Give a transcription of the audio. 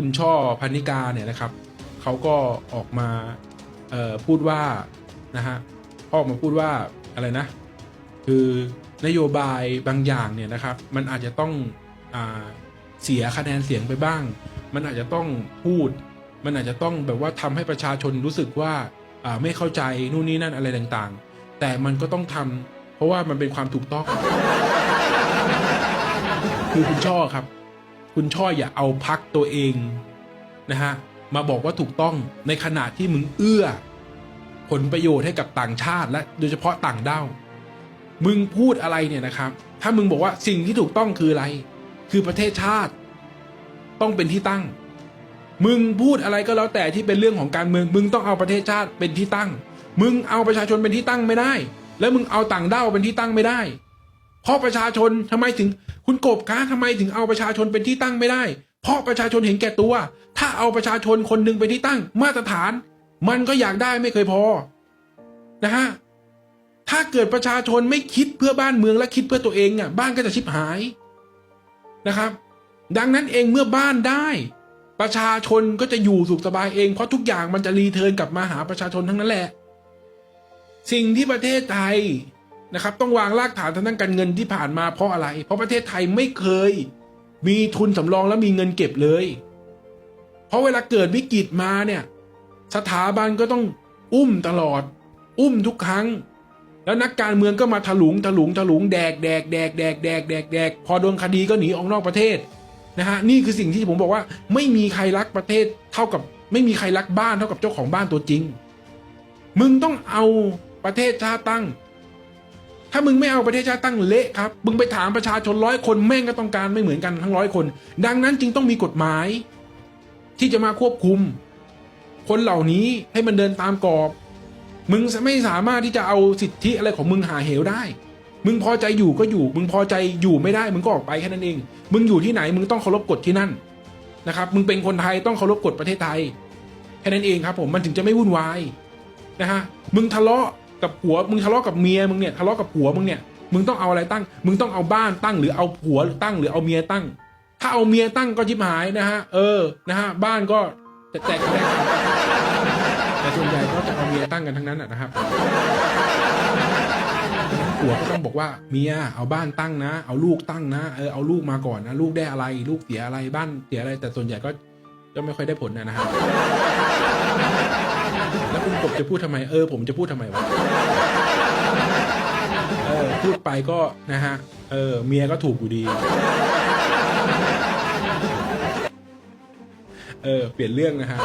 คุณช่อพันิกาเนี่ยนะครับเขาก็ออกมาพูดว่านะฮะออกมาพูดว่าอะไรนะ คือนโยบายบางอย่างเนี่ยนะครับ มันอาจจะต้องอเสียคะแนนเสียงไปบ้าง มันอาจจะต้องพูด มันอาจจะต้องแบบว่าทำให้ประชาชนรู้สึกว่าไม่เข้าใจนู่นนี่นั่นอะไรต่างๆ แต่มันก็ต้องทำเพราะว่ามันเป็นความถูกต้อง คือคุณช่อครับ คุณช่ออย่าเอาพักตัวเองนะฮะมาบอกว่าถูกต้องในขณะที่มึงเอื้อ ผลประโยชน์ให้กับต่างชาติ และโดยเฉพาะต่างด้าวมึงพูดอะไรเนี่ยนะครับ ถ้ามึงบอกว่าสิ่งที่ถูกต้องคืออะไร คือประเทศชาติ ต้องเป็นที่ตั้ง มึงพูดอะไรก็แล้วแต่ที่เป็นเรื่องของการเมือง มึงต้องเอาประเทศชาติเป็นที่ตั้ง มึงเอาประชาชนเป็นที่ตั้งไม่ได้ แล้วมึงเอาต่างด้าวเป็นที่ตั้งไม่ได้ เพราะประชาชนทำไมถึงคุณกบคะทำไมถึงเอาประชาชนเป็นที่ตั้งไม่ได้ เพราะประชาชนเห็นแก่ตัว ถ้าเอาประชาชนคนหนึ่งเป็นที่ตั้งมาตรฐาน มันก็อยากได้ไม่เคยพอนะฮะถ้าเกิดประชาชนไม่คิดเพื่อบ้านเมืองและคิดเพื่อตัวเองอะบ้านก็จะชิบหายนะครับ ดังนั้นเองเมื่อบ้านได้ ประชาชนก็จะอยู่สุขสบายเองเพราะทุกอย่างมันจะรีเทิร์นกลับมาหาประชาชนทั้งนั้นแหละ สิ่งที่ประเทศไทย นะครับต้องวางรากฐานทางด้านการเงินที่ผ่านมาเพราะอะไร เพราะประเทศไทยไม่เคย มีทุนสำรองและมีเงินเก็บเลย เพราะเวลาเกิดวิกฤตมาเนี่ยสถาบันก็ต้องอุ้มตลอด อุ้มทุกครั้ง แล้วนักการเมืองก็มาถลุงถลุงถลุงแดกแดกแดกแดกแดกแดกแดกพอโดนคดีก็หนีออกนอกประเทศนะฮะนี่คือสิ่งที่ผมบอกว่า ไม่มีใครรักประเทศเท่ากับ ไม่มีใครรักบ้านเท่ากับเจ้าของบ้านตัวจริง มึงต้องเอาประเทศชาติตั้ง ถ้ามึงไม่เอาประเทศชาติตั้งเละครับ มึงไปถามประชาชนร้อยคนแม่งก็ต้องการไม่เหมือนกันทั้งร้อยคน ดังนั้นจึงต้องมีกฎหมาย ที่จะมาควบคุม คนเหล่านี้ให้มันเดินตามกรอบ มึงไม่สามารถที่จะเอาสิทธิอะไรของมึงหาเหวได้ มึงพอใจอยู่ก็อยู่ มึงพอใจอยู่ไม่ได้ มึงก็ออกไปแค่นั้นเอง มึงอยู่ที่ไหนมึงต้องเคารพกฎที่นั่นนะครับ มึงเป็นคนไทยต้องเคารพกฎประเทศไทยแค่นั้นเองครับ ผมมันถึงจะไม่วุ่นวายนะฮะ มึงทะเลาะ กับผัวมึงทะเลาะกับเมียมึงเนี่ยทะเลาะกับผัวมึงเนี่ยมึงต้องเอาอะไรตั้ง มึงต้องเอาบ้านตั้ง หรือเอาผัวตั้งหรือเอาเมียตั้ง ถ้าเอาเมียตั้งก็ชิบหายนะฮะเออนะฮะบ้านก็จะแตกแตกแต่ส่วนใหญ่ก็จะเอาเมียตั้งกันทั้งนั้นนะครับผัวก็ต้องบอกว่าเมียเอาบ้านตั้งนะ เอาลูกตั้งนะเออเอาลูกมาก่อนนะ ลูกได้อะไร ลูกเสียอะไรบ้านเสียอะไร แต่ส่วนใหญ่ก็ก็ไม่ค่อยได้ผลนะฮะแล้วคุณกบ จะพูดทำไมเออ ผมจะพูดทำไมวะเออพูดไปก็นะฮะเออเมียก็ถูกอยู่ดีเออเปลี่ยนเรื่องนะฮะ